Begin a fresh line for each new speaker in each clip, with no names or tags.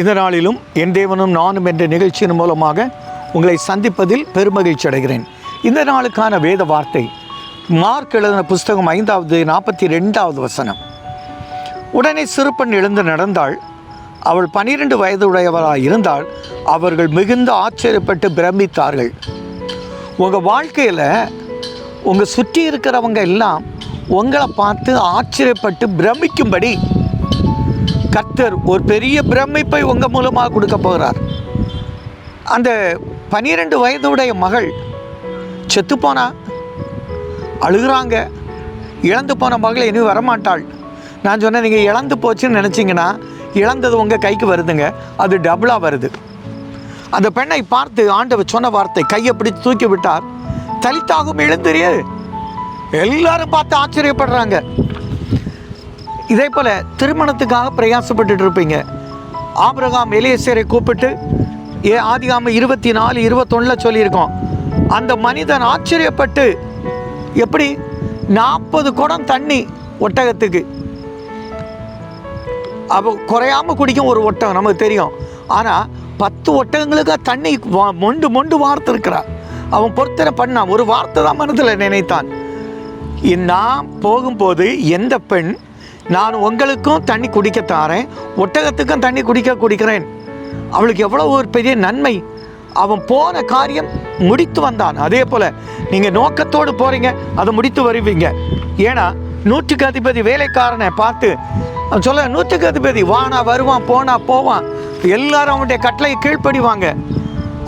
இந்த நாளிலும் என் தேவனும் நானும் என்ற நிகழ்ச்சியின் மூலமாக உங்களை சந்திப்பதில் பெருமகிழ்ச்சி அடைகிறேன். இந்த நாளுக்கான வேத வார்த்தை மார்க் எழுதின புஸ்தகம் ஐந்தாவது நாற்பத்தி ரெண்டாவது வசனம். உடனே சிறுப்பெண் எழுந்து நடந்தாள். அவள் பனிரெண்டு வயதுடையவராக இருந்தால் அவர்கள் மிகுந்த ஆச்சரியப்பட்டு பிரமித்தார்கள். உங்கள் வாழ்க்கையில் உங்கள் சுற்றி இருக்கிறவங்க எல்லாம் உங்களை பார்த்து ஆச்சரியப்பட்டு பிரமிக்கும்படி கர்த்தர் ஒரு பெரிய பிரமிப்பை உங்கள் மூலமாக கொடுக்க போகிறார் அந்த பனிரெண்டு வயதுடைய மகள் செத்துப்போனா அழுகுறாங்க. இழந்து போன மகள் இனி வரமாட்டாள். நான் சொன்னேன் நீங்கள் இழந்து போச்சுன்னு நினச்சிங்கன்னா இழந்தது உங்கள் கைக்கு வருதுங்க. அது டபுளாக வருது. அந்த பெண்ணை பார்த்து ஆண்டவர் சொன்ன வார்த்தை கையை பிடித்து தூக்கி விட்டார். தலித்தாகும் எழுந்திரியே எல்லாரும் பார்த்து ஆச்சரியப்படுறாங்க. இதே போல் திருமணத்துக்காக பிரயாசப்பட்டுட்டு இருப்பீங்க. ஆபிரகாம் எலியேசரை கூப்பிட்டு ஏ ஆதிகாம இருபத்தி நாலு இருபத்தொன்னில் சொல்லியிருக்கோம். அந்த மனிதன் ஆச்சரியப்பட்டு எப்படி நாற்பது குடம் தண்ணி ஒட்டகத்துக்கு. அப்போ குறையாமல் குடிக்கும் ஒரு ஒட்டகம் நமக்கு தெரியும். ஆனால் பத்து ஒட்டகங்களுக்காக தண்ணி வா- மொண்டு மொண்டு வார்த்திருக்கிறார் அவன் பொறுத்தனை பண்ணான். ஒரு வார்த்தை தான் மனதில் நினைத்தான். நான் போகும்போது எந்த பெண் நான் உங்களுக்கும் தண்ணி குடிக்க தாரேன் ஒட்டகத்துக்கும் தண்ணி குடிக்க குடிக்கிறேன். அவளுக்கு எவ்வளோ ஒரு பெரிய நன்மை. அவன் போன காரியம் முடித்து வந்தான். அதே போல் நீங்கள் நோக்கத்தோடு போகிறீங்க அதை முடித்து வருவீங்க. ஏன்னா நூற்றுக்கு அதிபதி வேலைக்காரனை பார்த்து சொல்ல நூற்றுக்கு அதிபதி வானா வருவான் போனா போவான். எல்லாரும் அவனுடைய கட்டளையை கீழ்ப்படிவாங்க.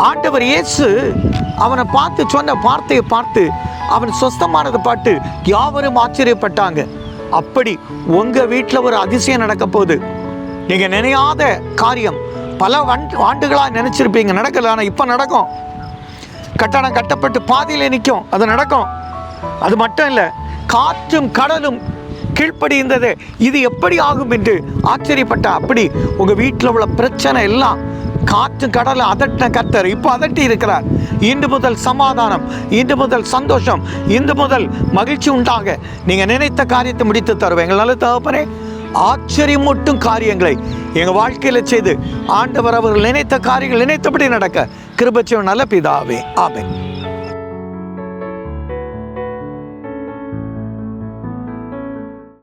ஆண்டவர் இயேசு அவனை பார்த்து சொன்ன வார்த்தையை பார்த்து அவன் சொஸ்தமானதை பார்த்து யாவரும் ஆச்சரியப்பட்டாங்க. அப்படி உங்க வீட்டில் ஒரு அதிசயம் நடக்க போகுது. நீங்க நினையாத காரியம். பல ஆண்டுகளாக நினைச்சிருப்பீங்க. நடக்கல. ஆனால் இப்போ நடக்கும். கட்டணம் கட்டப்பட்டு பாதியில் நிற்கும் அது நடக்கும். அது மட்டும் இல்லை காற்றும் கடலும் கீழ்ப்படிந்தது. இது எப்படி ஆகும் என்று ஆச்சரியப்பட்ட அப்படி உங்கள் வீட்டில் உள்ள பிரச்சனை எல்லாம் காற்று கடலை அதட்டின கத்தர் இப்போ அதட்டி இருக்கிறார். இன்று முதல் சமாதானம் இன்று முதல் சந்தோஷம் இன்று முதல் மகிழ்ச்சி உண்டாக. நீங்கள் நினைத்த காரியத்தை முடித்து தருவேன். எங்களால் தகப்பனே ஆச்சரியமூட்டும் காரியங்களை எங்கள் வாழ்க்கையில் செய்து ஆண்டவர் அவர்கள் நினைத்த காரியங்கள் நினைத்தபடி நடக்க. கிருபச்சியம் நல்ல பிதாவே. ஆமென்.